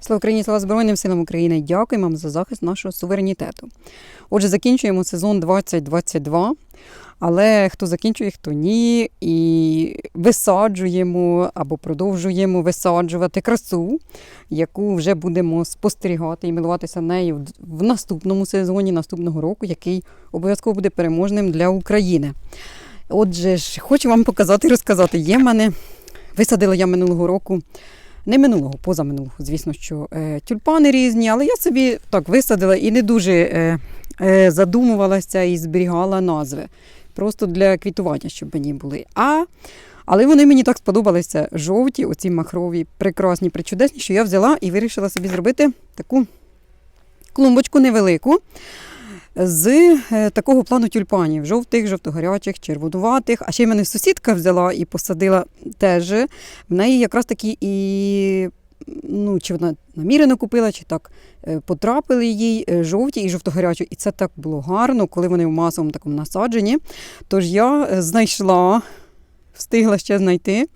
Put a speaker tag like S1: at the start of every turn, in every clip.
S1: Слава Україні, слава Збройним силам України. Дякуємо вам за захист нашого суверенітету. Отже, закінчуємо сезон 2022. Але хто закінчує, хто ні, і висаджуємо або продовжуємо висаджувати красу, яку вже будемо спостерігати і милуватися нею в- наступному сезоні, наступного року, який обов'язково буде переможним для України. Отже ж, хочу вам показати і розказати. Є в мене, висадила я минулого року, не минулого, позаминулого, звісно, що е, тюльпани різні, але я собі так висадила і не дуже е, е, задумувалася і зберігала назви. Просто для квітування, щоб мені були. А, але вони мені так сподобалися жовті, оці махрові, прекрасні, причудесні, що я взяла і вирішила собі зробити таку клумбочку невелику з е, такого плану тюльпанів: жовтих, жовтогарячих, червонуватих. А ще й мене сусідка взяла і посадила теж. В неї якраз такі і. Ну, чи вона намірено купила, чи так е, потрапили їй е, жовті і жовтогарячі. І це так було гарно, коли вони в масовому такому насадженні. Тож я знайшла, встигла ще знайти,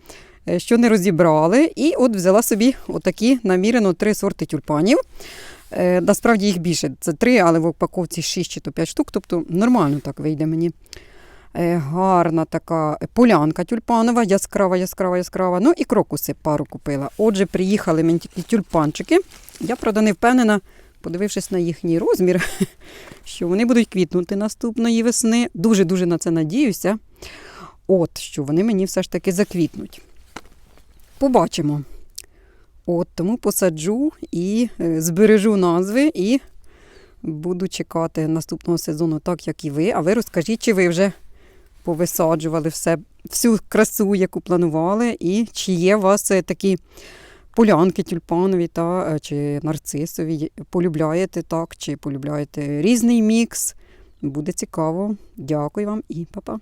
S1: що не розібрали. І от взяла собі отакі намірено три сорти тюльпанів. Е, Насправді їх більше. Це три, але в упаковці 6 чи то 5 штук. Тобто нормально так вийде мені. Е, Гарна така полянка тюльпанова, яскрава, яскрава, яскрава. Ну і крокуси пару купила. Отже, приїхали мені такі тюльпанчики. Я, правда, не впевнена, подивившись на їхній розмір, що вони будуть квітнути наступної весни. Дуже-дуже на це надіюся. От, що вони мені все ж таки заквітнуть. Побачимо. От, тому посаджу і е, збережу назви і буду чекати наступного сезону, так як і ви. А ви розкажіть, чи ви вже повисаджували все, всю красу, яку планували, і чи є у вас е, такі полянки тюльпанові та е, чи нарцисові. Полюбляєте так, чи полюбляєте різний мікс. Буде цікаво. Дякую вам і па-па.